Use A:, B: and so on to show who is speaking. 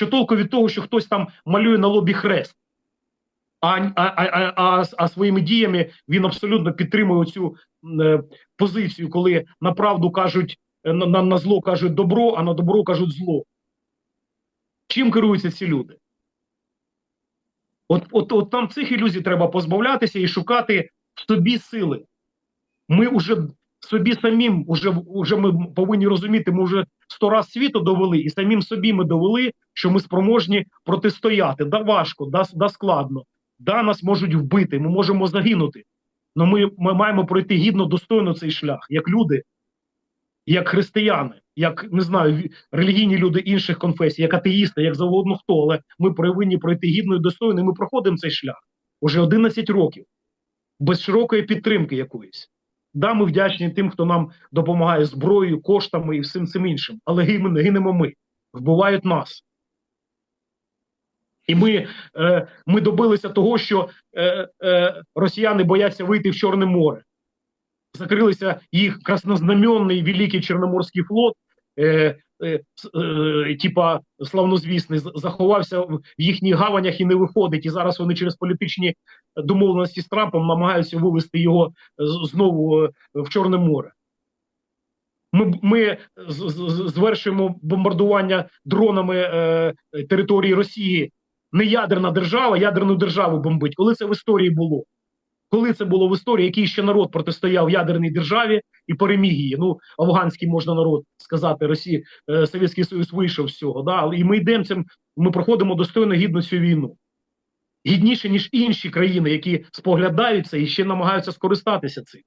A: Що толку від того, що хтось там малює на лобі хрест, а, а, а, а, а, своїми діями він абсолютно підтримує цю е, позицію, коли на правду кажуть, е, на, на, на зло кажуть добро, а на добро кажуть зло. Чим керуються ці люди? От, от, от там цих ілюзій треба позбавлятися і шукати в собі сили. Ми вже собі самим, уже, уже ми повинні розуміти, ми вже сто раз світу довели, і самим собі ми довели, що ми спроможні протистояти. Да важко, да, да складно, да нас можуть вбити, ми можемо загинути. Але ми, ми маємо пройти гідно, достойно цей шлях, як люди, як християни, як не знаю, релігійні люди інших конфесій, як атеїсти, як завгодно хто, але ми повинні пройти гідно і достойно. і Ми проходимо цей шлях уже 11 років, без широкої підтримки якоїсь. Да, ми вдячні тим, хто нам допомагає зброєю, коштами і всім цим іншим. Але гинемо, ми, вбивають нас. І ми, е, ми добилися того, що е, е, росіяни бояться вийти в Чорне море. Закрилися їх краснознаменний великий Чорноморський флот, е, е, е, типа славнозвісний, заховався в їхніх гаванях і не виходить. І зараз вони через політичні домовленості з Трампом намагаються вивести його знову е, в Чорне море. Ми, ми з- звершуємо бомбардування дронами е, території Росії. Не ядерна держава, ядерну державу бомбить. Коли це в історії було? Коли це було в історії, який ще народ протистояв ядерній державі і переміг її? Ну, афганський можна народ сказати, Росії е, Совєтський Союз вийшов з цього. Да? І ми йдемо цим, ми проходимо достойно гідно цю війну. Гідніше, ніж інші країни, які споглядають це і ще намагаються скористатися цим.